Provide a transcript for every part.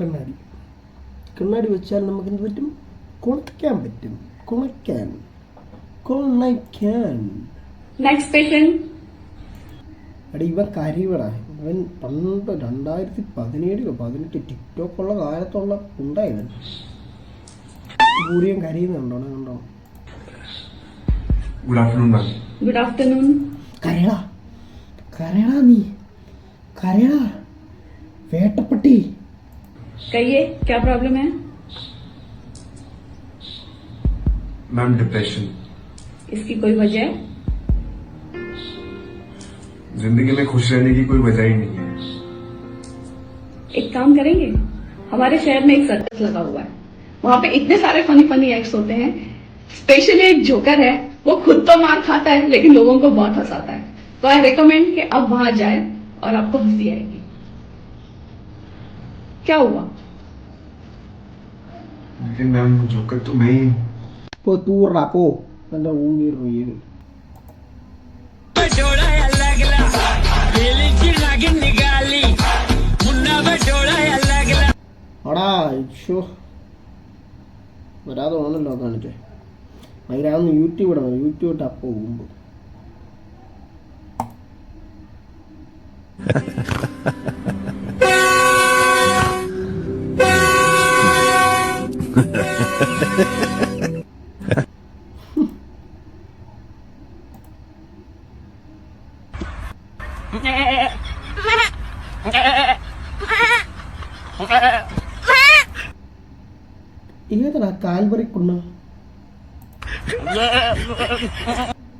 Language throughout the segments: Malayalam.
കണ്ണാടി. കണ്ണാടി വെച്ചാൽ നമുക്ക് എന്ത് പറ്റും? കുണയ്ക്കാൻ പറ്റും. കുണയ്ക്കാൻ കുണയ്ക്കാൻ എടാ ഇവൻ കരയുവടാ. ഇവൻ പണ്ട് രണ്ടായിരത്തി പതിനേഴിലോ പതിനെട്ട് ടിക്ടോക്ക് ഉള്ള കാലത്തുള്ള ഉണ്ടായവൻ ഭൂരിയും കരയുന്നുണ്ടോ? കണ്ടോ ഗുഡ് ആഫ്റ്റർനൂൺ കരയടാ. കരയടാ നീ. കരയടാ. വേട്ടപ്പെട്ടി. कहिए क्या प्रॉब्लम है? मैम डिप्रेशन इसकी कोई वजह? है ज़िंदगी में खुश रहने की कोई वजह ही नहीं है। एक काम करेंगे? हमारे शहर में एक सर्कस लगा हुआ है। वहाँ पे इतने सारे फनी फनी एक्ट्स होते हैं। स्पेशली एक जोकर है। वो खुद तो मार खाता है लेकिन लोगों को बहुत हंसाता है। तो आई रिकमेंड कि आप वहाँ जाए और आपको हँसी आएगी। क्या हुआ लेकिन मैम जोकर तो मैं ही हूँ പോ തൂറാ പോ എന്റെ ഊങ്ങി റീല് डोळा लागला वेलीची नागिन निघाली मुन्ना डोळा लागला അടാ ഷോ വരാതെ വേണമല്ലോ കാണിച്ചേ അതിനാന്ന് യൂട്യൂബ് ഇടണം യൂട്യൂബ് ഇട്ട് അപ്പോൾ പോകുമ്പോൾ ഏതാ കാൽവറി കുണ്ണ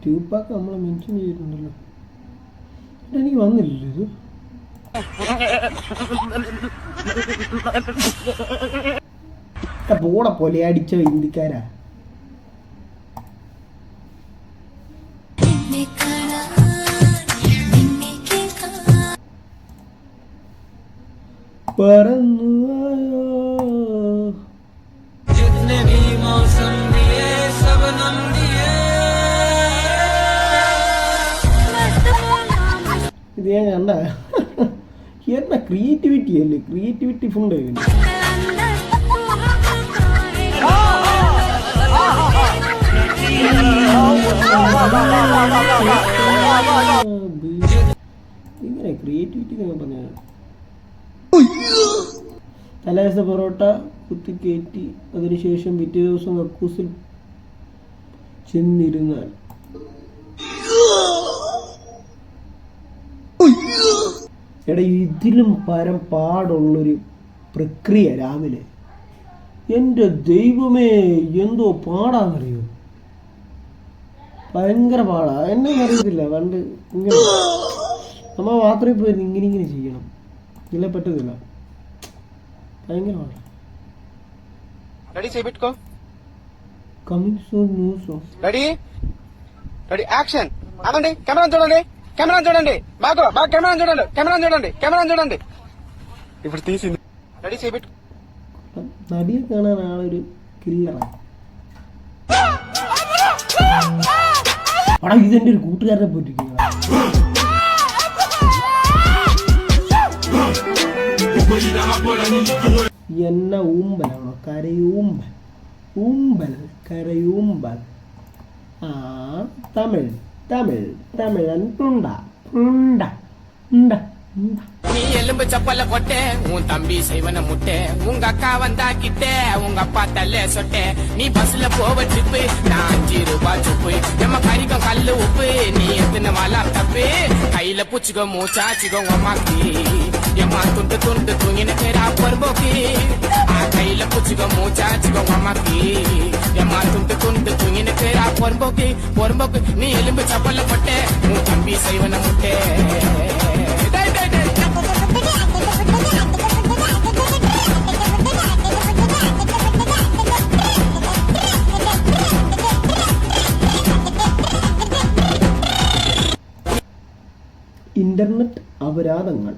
ട്യൂപ്പാക്ക് നമ്മൾ മെൻഷൻ ചെയ്തിട്ടുണ്ടല്ലോ. എനിക്ക് വന്നില്ലല്ലോ ഇത്. പോടാ പോലെ അടിച്ച ഇന്ത്യക്കാരാ. നിന്നെ കാണാൻ നിന്നെ കേൾക്കാൻ പറന്നു കണ്ട? എന്നാ ക്രിയേറ്റിവിറ്റി അല്ലേ? ക്രിയേറ്റിവിറ്റി ഫുണ്ട് ഇങ്ങനെ ക്രിയേറ്റിവിറ്റി എന്നൊക്കെ പറഞ്ഞ. തലേദിവസം പൊറോട്ട കുത്തിക്കയറ്റി അതിനുശേഷം പിറ്റേ ദിവസം കക്കൂസിൽ ചെന്നിരുന്നാൽ. എടാ ഇതിലും പരം പാടുള്ളൊരു പ്രക്രിയ രാവിലെ എൻ്റെ ദൈവമേ എന്തോ പാടാന്നറിയോ ഭയങ്കര പാടാ എന്നെ അറിയത്തില്ല പണ്ട് ഇങ്ങനെ നമ്മ മാത്രമേ പോയിരുന്നു ഇങ്ങനെ ഇങ്ങനെ ചെയ്യണം ഇല്ല പറ്റത്തില്ല ഭയങ്കര പാടാ ready చేపెట్టుకో coming soon ന്യൂസോ ready ready action అదండి కెమెరా చూడండి కెమెరా చూడండి బాగా బాగా కెమెరా చూడండి కెమెరా చూడండి కెమెరా చూడండి ఇప్పుడు తీసింది రెడీ చేపెట్టు നടിയെ കാണാൻ ആളൊരു കില്ലറാണ് അവിടെ ഇതെന്റെ ഒരു കൂട്ടുകാരനെ പോയിട്ടിരിക്കുക എന്ന ഊമ്പലാണോ കരയൂമ്പൽ ഊമ്പൽ കരയൂമ്പൽ ആ തമിഴ് தமிழ் தமிழன் துண்டா துண்டா உண்டா நீ எலும்பு சப்பல்ல கொட்ட உன் தம்பி செய்வன முட்டை. உங்க அக்கா வந்தா கிட்ட உங்க அப்பா தள்ள சொட்ட. நீ பஸ்ல போவ ட்ரிப்பு நான் அஞ்சு ரூபா சுப்பு நம்ம கறிக்கும் கல்லு உப்பு நீ எத்தனை மலா தப்பு கையில பூச்சிக்கோ மூச்சாச்சிக்கோ அம்மாக்கு. எம்மா துண்டு துண்டு தூங்கினுக்கு ராப்பர் போக்கு கையில பூச்சிக்கோ மூச்சாச்சிக்கோ அம்மாக்கு. எம்மா துண்டு பேரா பொறுப்போக்கு பொறுப்போக்கு நீ எலும்பு சப்பல கொட்டே உன் தம்பி செய்வன முட்டை டேய், டேய், டேய். ഇന്റർനെറ്റ് അപരാധങ്ങൾ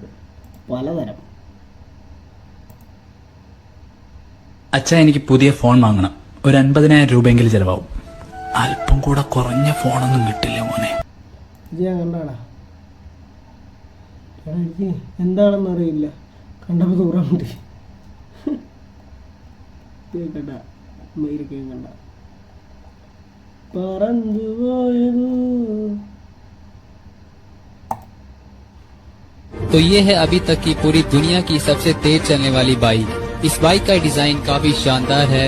പലതരം അച്ഛാ എനിക്ക് പുതിയ ഫോൺ വാങ്ങണം ഒരു അൻപതിനായിരം രൂപയെങ്കിലും ചെലവാവും അല്പം കൂടെ കുറഞ്ഞ ഫോണൊന്നും കിട്ടില്ല മോനെ ഇത് ഞാൻ കണ്ടാടാ എടാ എനിക്ക് എന്താണെന്ന് അറിയില്ല കണ്ടപ്പോൾ തൂറാൻ വേണ്ടി കേക്കണ്ട മയിൽ കേക്കണ്ട പറന്നു പോയത് तो ये है अभी तक की पूरी दुनिया की सबसे तेज चलने वाली बाइक इस बाइक का डिजाइन काफी शानदार है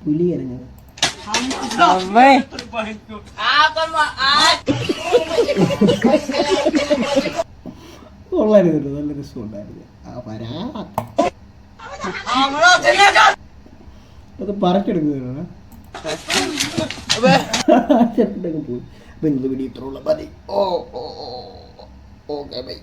പുലി കരഞ്ഞത് കൊള്ളായിരുന്നല്ലോ നല്ല രസമുണ്ടായിരുന്നു അത് ചേട്ടനൊക്കെ പോയി അപ്പൊ ഇന്ന് വീഡിയോ ഇത്ര ഉള്ള മതി ഓ ഓ ഓക്കെ ബൈ